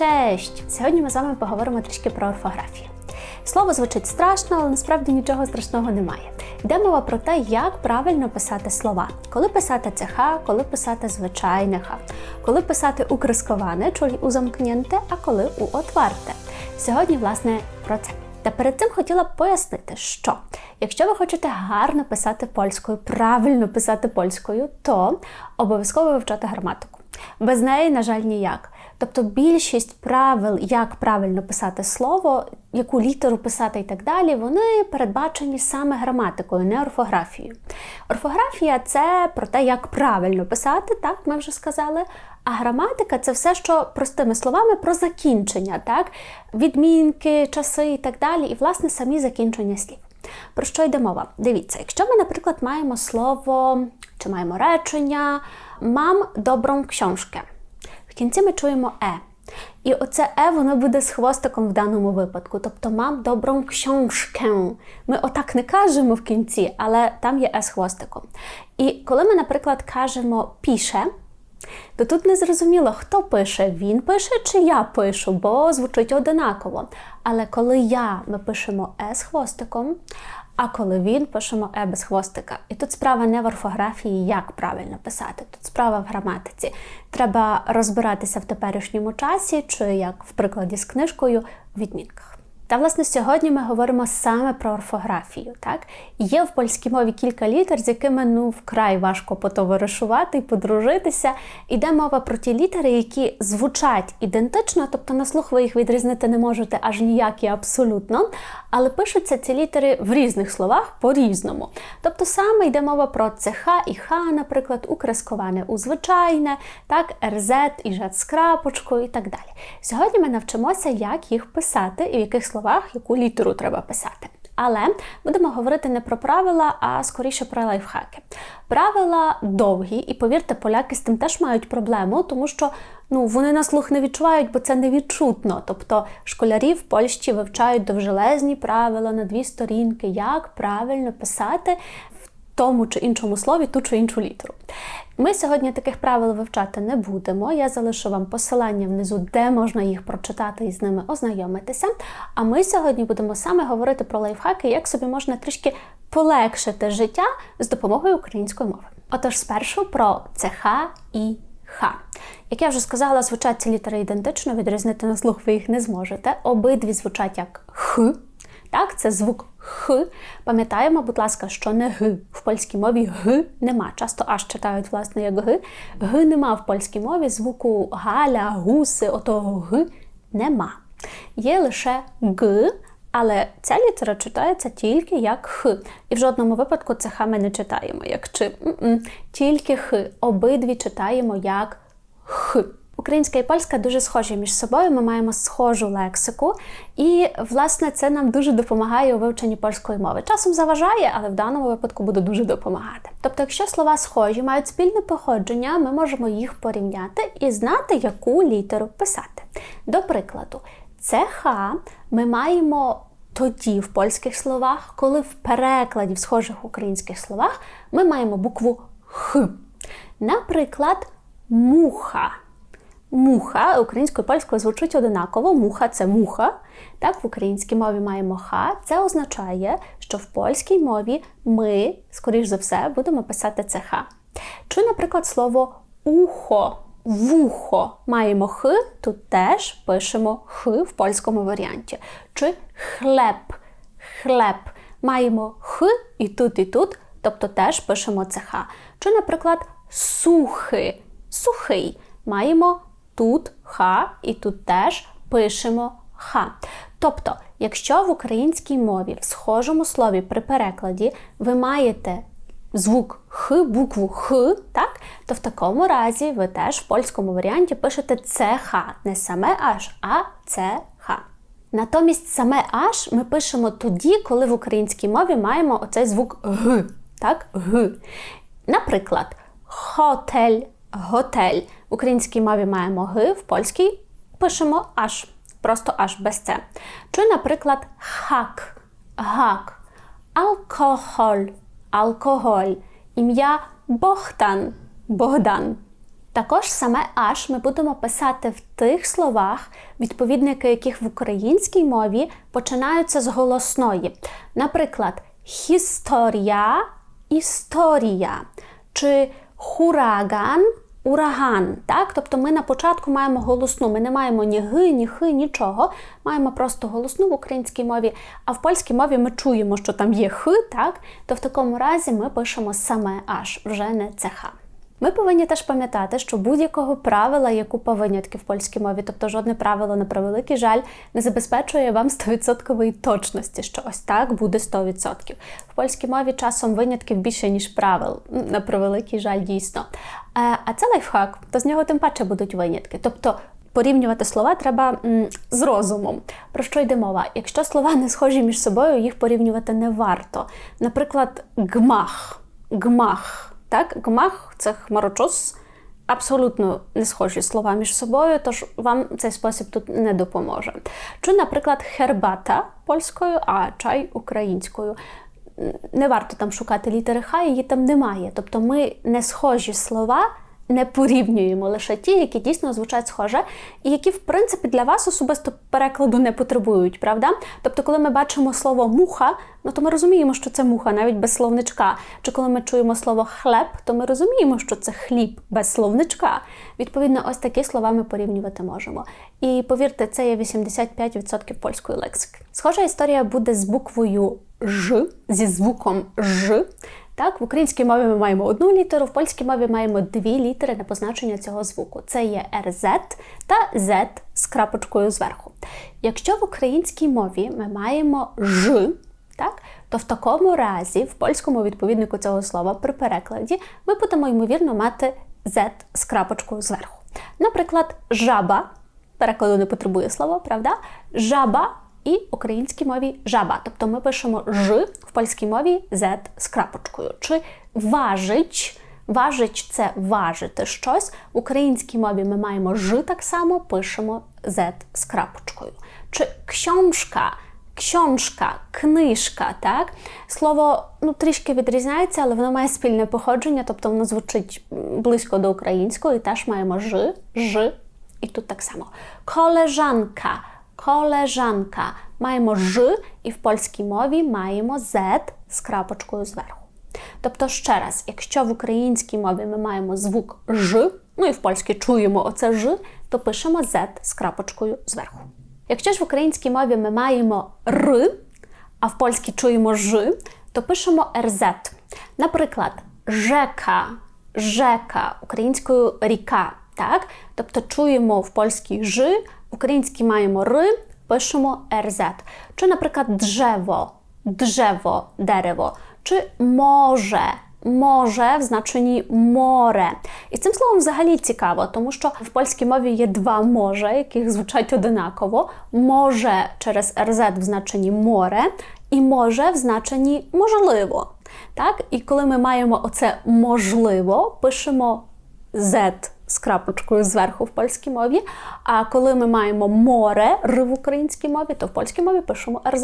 Cześć! Сьогодні ми з вами поговоримо трішки про орфографію. Слово звучить страшно, але насправді нічого страшного немає. Йде мова про те, як правильно писати слова, коли писати ЦХ, коли писати звичайне Х, коли писати укрисковане, чолі узамкнєнте, а коли у отварте. Сьогодні, власне, про це. Та перед цим хотіла б пояснити, що якщо ви хочете гарно писати польською, правильно писати польською, то обов'язково вивчати граматику. Без неї, на жаль, ніяк. Тобто більшість правил, як правильно писати слово, яку літеру писати і так далі, вони передбачені саме граматикою, не орфографією. Орфографія це про те, як правильно писати, так ми вже сказали. А граматика це все, що простими словами про закінчення, так? відмінки, часи і так далі, і, власне, самі закінчення слів. Про що йде мова? Дивіться, якщо ми, наприклад, маємо слово чи маємо речення, мам добрą książkę. В кінці ми чуємо е. І оце е, воно буде з хвостиком в даному випадку. Тобто мам добрą książkę. Ми отак не кажемо в кінці, але там є е з хвостиком. І коли ми, наприклад, кажемо піше, то тут не зрозуміло, хто пише, він пише чи я пишу, бо звучить одинаково. Але коли я, ми пишемо е з хвостиком, а коли він пишемо е без хвостика. І тут справа не в орфографії, як правильно писати. Тут справа в граматиці. Треба розбиратися в теперішньому часі, чи як в прикладі з книжкою в відмінках. Та, власне, сьогодні ми говоримо саме про орфографію. Так? Є в польській мові кілька літер, з якими ну вкрай важко потоваришувати і подружитися. Іде мова про ті літери, які звучать ідентично, тобто на слух ви їх відрізнити не можете аж ніяк і абсолютно, але пишуться ці літери в різних словах по-різному. Тобто саме йде мова про ЦХ і Х, наприклад, укресковане у звичайне, так, РЗ і Ж з крапочкою і так далі. Сьогодні ми навчимося, як їх писати і в яких словах словах, яку літеру треба писати. Але будемо говорити не про правила, а скоріше про лайфхаки. Правила довгі, і повірте, поляки з тим теж мають проблему, тому що ну, вони на слух не відчувають, бо це невідчутно. Тобто школярі в Польщі вивчають довжелезні правила на дві сторінки, як правильно писати тому чи іншому слові ту чи іншу літеру. Ми сьогодні таких правил вивчати не будемо. Я залишу вам посилання внизу, де можна їх прочитати і з ними ознайомитися. А ми сьогодні будемо саме говорити про лайфхаки, як собі можна трішки полегшити життя з допомогою української мови. Отож, спершу про ЦХ і Х. Як я вже сказала, звучать ці літери ідентично, відрізнити на слух ви їх не зможете. Обидві звучать як Х. Так, це звук Х. Пам'ятаємо, будь ласка, що не Г. В польській мові Г нема. Часто аж читають, власне, як Г. Г нема в польській мові, звуку Галя, гуси, отого Г нема. Є лише Г, але ця літера читається тільки як Х. І в жодному випадку це Х ми не читаємо, як чи. Тільки Х. Обидві читаємо як Х. Українська і польська дуже схожі між собою. Ми маємо схожу лексику, і, власне, це нам дуже допомагає у вивченні польської мови. Часом заважає, але в даному випадку буде дуже допомагати. Тобто, якщо слова схожі, мають спільне походження, ми можемо їх порівняти і знати, яку літеру писати. До прикладу, це Х ми маємо. Тоді в польських словах, коли в перекладі в схожих українських словах ми маємо букву Х. Наприклад, муха. Муха українською польською звучить одинаково. Муха це муха. Так, в українській мові маємо ха. Це означає, що в польській мові ми, скоріш за все, будемо писати це ха. Чи, наприклад, слово ухо, вухо маємо х, тут теж пишемо х в польському варіанті. Чи хлеб, хлеб маємо х і тут, і тут, тобто теж пишемо це ха. Чи, наприклад, сухи, сухий маємо тут ха, і тут теж пишемо ха. Тобто, якщо в українській мові в схожому слові при перекладі ви маєте звук х, букву х, так, то в такому разі ви теж в польському варіанті пишете ЦХ, не саме аж, а ЦХ. Натомість саме аж ми пишемо тоді, коли в українській мові маємо оцей звук г. Так, г. Наприклад, хотель готель. В українській мові маємо г, в польській пишемо аж, просто аж без це. Чи, наприклад, хак, гак, алкоголь, алкоголь, ім'я Богдан, Богдан. Також саме аж ми будемо писати в тих словах, відповідники яких в українській мові починаються з голосної. Наприклад, історія, історія чи хураган. Ураган, так? Тобто ми на початку маємо голосну, ми не маємо ні ги, ні хи, нічого. Маємо просто голосну в українській мові, а в польській мові ми чуємо, що там є хи, так? То в такому разі ми пишемо саме аж, вже не цеха. Ми повинні теж пам'ятати, що будь-якого правила є купа винятків в польській мові, тобто жодне правило, на превеликий жаль, не забезпечує вам 100% точності, що ось так буде 100%. В польській мові часом винятків більше, ніж правил, на превеликий жаль, дійсно. Е, а це лайфхак, то з нього тим паче будуть винятки. Тобто порівнювати слова треба м, з розумом. Про що йде мова? Якщо слова не схожі між собою, їх порівнювати не варто. Наприклад, гмах. Гмах. Так, гмах це хмарочос. Абсолютно не схожі слова між собою, тож вам цей спосіб тут не допоможе. Чи, наприклад, хербата польською, а чай українською. Не варто там шукати літери Х, її там немає. Тобто ми не схожі слова не порівнюємо лише ті, які дійсно звучать схоже, і які, в принципі, для вас особисто перекладу не потребують, правда? Тобто, коли ми бачимо слово муха, ну то ми розуміємо, що це муха, навіть без словничка. Чи коли ми чуємо слово хлеб, то ми розуміємо, що це хліб без словничка. Відповідно, ось такі слова ми порівнювати можемо. І повірте, це є 85% польської лексики. Схожа історія буде з буквою Ж, зі звуком Ж. Так, в українській мові ми маємо одну літеру, в польській мові маємо дві літери на позначення цього звуку. Це є РЗ та Z з крапочкою зверху. Якщо в українській мові ми маємо Ж, так, то в такому разі, в польському відповіднику цього слова при перекладі, ми будемо, ймовірно, мати Z з крапочкою зверху. Наприклад, жаба, перекладу не потребує слова, правда? Жаба і українській мові жаба. Тобто ми пишемо ж в польській мові Z з крапочкою. Чи важич. Важич це важити щось. В українській мові ми маємо ж так само, пишемо Z з крапочкою. Чи ксьоншка, ксьоншка, книжка, так? Слово ну, трішки відрізняється, але воно має спільне походження, тобто воно звучить близько до українського, і теж маємо ж, ж, і тут так само. Колежанка koleżanka. Маємо ж і в польській мові маємо z з крапочкою зверху. Тобто, ще раз, якщо в українській мові ми маємо звук ж, ну і в польській чуємо оце ж, то пишемо z з крапочкою зверху. Якщо ж в українській мові ми маємо р, а в польській чуємо ж, то пишемо рз. Наприклад, жека, жека, українською ріка. Так? Тобто чуємо в польській ж, в українській маємо р, пишемо РЗ. Чи, наприклад, drzewo, drzewo, дерево, чи може. Може в значенні море. І цим словом взагалі цікаво, тому що в польській мові є два може, яких звучать одинаково. Може через РЗ в значенні море, і може в значенні можливо. Так? І коли ми маємо оце можливо, пишемо Z з крапочкою зверху в польській мові. А коли ми маємо море р в українській мові, то в польській мові пишемо РЗ.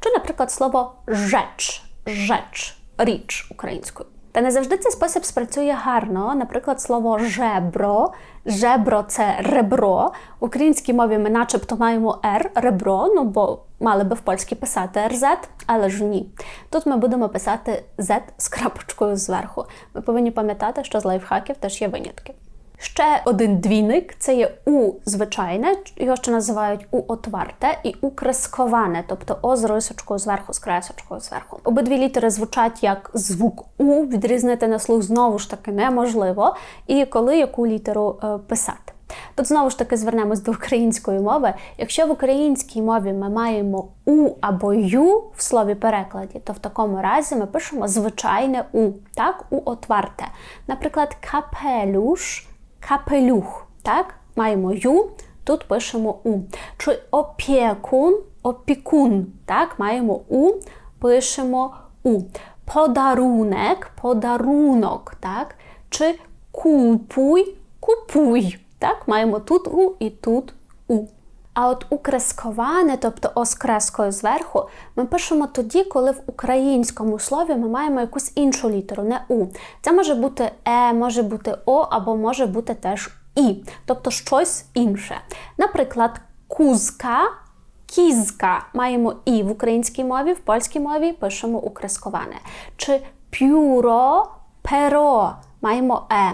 Чи, наприклад, слово жеч, жеч, річ українською. Та не завжди цей спосіб спрацює гарно. Наприклад, слово жебро. Жебро це ребро. В українській мові ми начебто маємо Р, ребро, ну бо мали би в польській писати РЗ, але ж ні. Тут ми будемо писати Z з крапочкою зверху. Ми повинні пам'ятати, що з лайфхаків теж є винятки. Ще один двійник це є у звичайне, його ще називають у отварте і у кресковане, тобто о з рисочкою зверху, з кресочкою зверху. Обидві літери звучать як звук У, відрізнити на слух знову ж таки неможливо. І коли яку літеру е, писати. Тут знову ж таки звернемось до української мови. Якщо в українській мові ми маємо у або ю в слові перекладі, то в такому разі ми пишемо звичайне у, так, у отварте. Наприклад, капелюш капелюх. Так? Маємо ю, тут пишемо у. Чи опікун, опікун. Так? Маємо у, пишемо у. Подарунок, подарунок. Так? Чи купуй, купуй. Так? Маємо тут у і тут у. А от укресковане, тобто о з крескою зверху, ми пишемо тоді, коли в українському слові ми маємо якусь іншу літеру, не У. Це може бути Е, може бути О, або може бути теж І, тобто щось інше. Наприклад, кузка. Кізка маємо і в українській мові, в польській мові пишемо укресковане. Чи пюро, перо маємо е.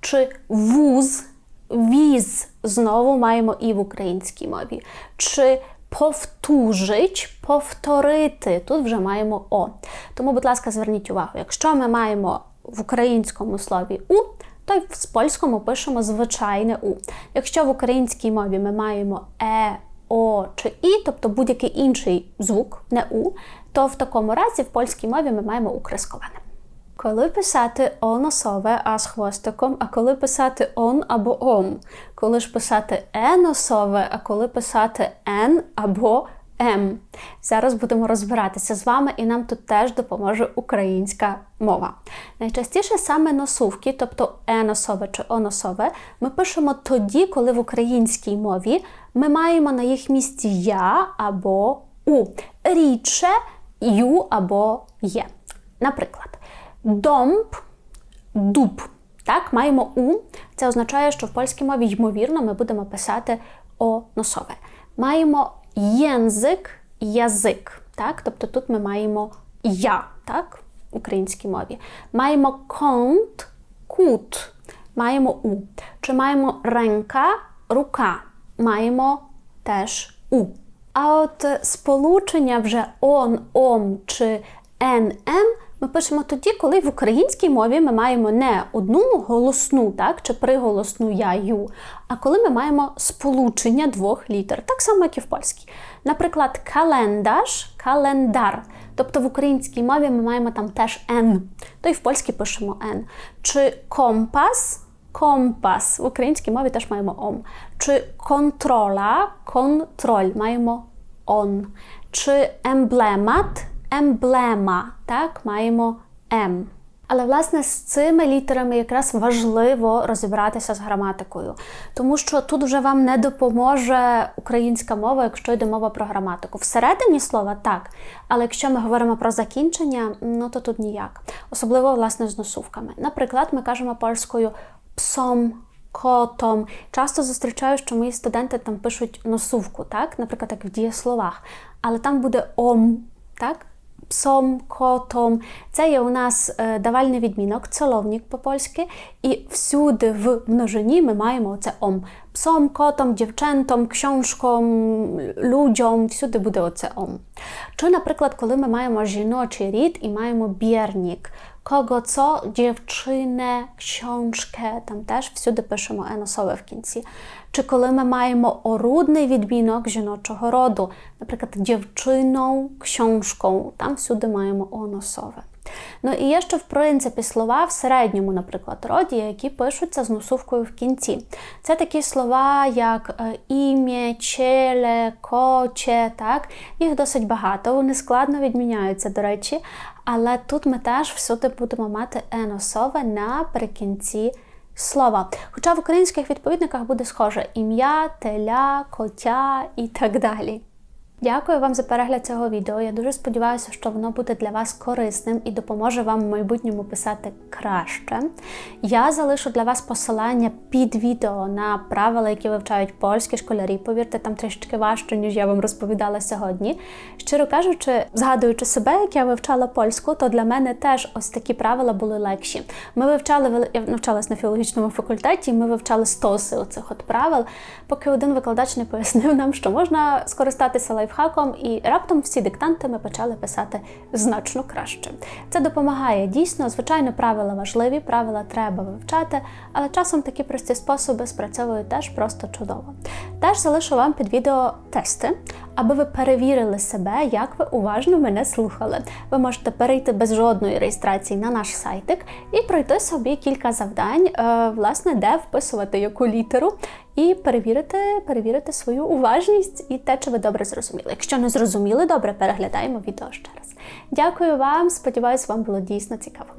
Чи вуз, віз знову маємо і в українській мові. Чи повтужить, повторити. Тут вже маємо О. Тому, будь ласка, зверніть увагу, якщо ми маємо в українському слові У, то й в польському пишемо звичайне У. Якщо в українській мові ми маємо Е, О чи І, тобто будь-який інший звук, не У, то в такому разі в польській мові ми маємо укресковане. Коли писати оносове а з хвостиком, а коли писати он або ом, коли ж писати еносове, а коли писати ен або ем. Зараз будемо розбиратися з вами, і нам тут теж допоможе українська мова. Найчастіше саме носувки, тобто еносове чи оносове, ми пишемо тоді, коли в українській мові ми маємо на їх місці я або у. Рідше ю або є. Наприклад. Домб, дуб. Так, маємо У. Це означає, що в польській мові, ймовірно, ми будемо писати о носове. Маємо єнзик, язик. Так? Тобто тут ми маємо я, так, в українській мові. Маємо конт, кут. Маємо У. Чи маємо ренка, рука. Маємо теж У. А от сполучення вже он, ом чи ен, ем ми пишемо тоді, коли в українській мові ми маємо не одну голосну, так, чи приголосну я, ю, а коли ми маємо сполучення двох літер, так само, як і в польській. Наприклад, календар, календар. Тобто в українській мові ми маємо там теж Н, то й в польській пишемо Н. Чи компас, компас. В українській мові теж маємо ом. Чи контрола, контроль маємо он. Чи емблемат, емблема, так, маємо М. Але, власне, з цими літерами якраз важливо розібратися з граматикою, тому що тут вже вам не допоможе українська мова, якщо йде мова про граматику. Всередині слова так, але якщо ми говоримо про закінчення, ну то тут ніяк. Особливо, власне, з носувками. Наприклад, ми кажемо польською псом. Котом. Часто зустрічаю, що мої студенти там пишуть носувку, так? наприклад, як в дієсловах, але там буде ом, так? Psom, котом. Це є у нас е, давальний відмінок, целовник по-польськи, і всюди в множині ми маємо це ом. Псом, котом, дівчентом, książkom, людям, всюди буде оце ом. Чи, наприклад, коли ми маємо жіночий рід і маємо бірнік, Кого co, дівчине, książkę, там теж всюди пишемо еносове в кінці. Чи коли ми маємо орудний відмінок жіночого роду, наприклад, дівчиnou, książką, там всюди маємо оносове. Ну і є ще, в принципі, слова в середньому, наприклад, роді, які пишуться з носувкою в кінці. Це такі слова, як е, ім'я, челе, коче, так? Їх досить багато, вони складно відміняються, до речі, але тут ми теж всюди будемо мати еносове наприкінці слова. Хоча в українських відповідниках буде схоже ім'я, теля, котя і так далі. Дякую вам за перегляд цього відео. Я дуже сподіваюся, що воно буде для вас корисним і допоможе вам в майбутньому писати краще. Я залишу для вас посилання під відео на правила, які вивчають польські школярі. Повірте, там трішки важче, ніж я вам розповідала сьогодні. Щиро кажучи, згадуючи себе, як я вивчала польську, то для мене теж ось такі правила були легші. Ми вивчали я навчалась на філологічному факультеті, і ми вивчали стоси оцих от правил, поки один викладач не пояснив нам, що можна скористатися лайфхаком, і раптом всі диктанти ми почали писати значно краще. Це допомагає дійсно. Звичайно, правила важливі, правила треба вивчати, але часом такі прості способи спрацьовують теж просто чудово. Теж залишу вам під відео тести, аби ви перевірили себе, як ви уважно мене слухали. Ви можете перейти без жодної реєстрації на наш сайтик і пройти собі кілька завдань, е, власне, де вписувати яку літеру, і перевірити, перевірити свою уважність і те, чи ви добре зрозуміли. Якщо не зрозуміли добре, переглядаємо відео ще раз. Дякую вам, сподіваюся, вам було дійсно цікаво.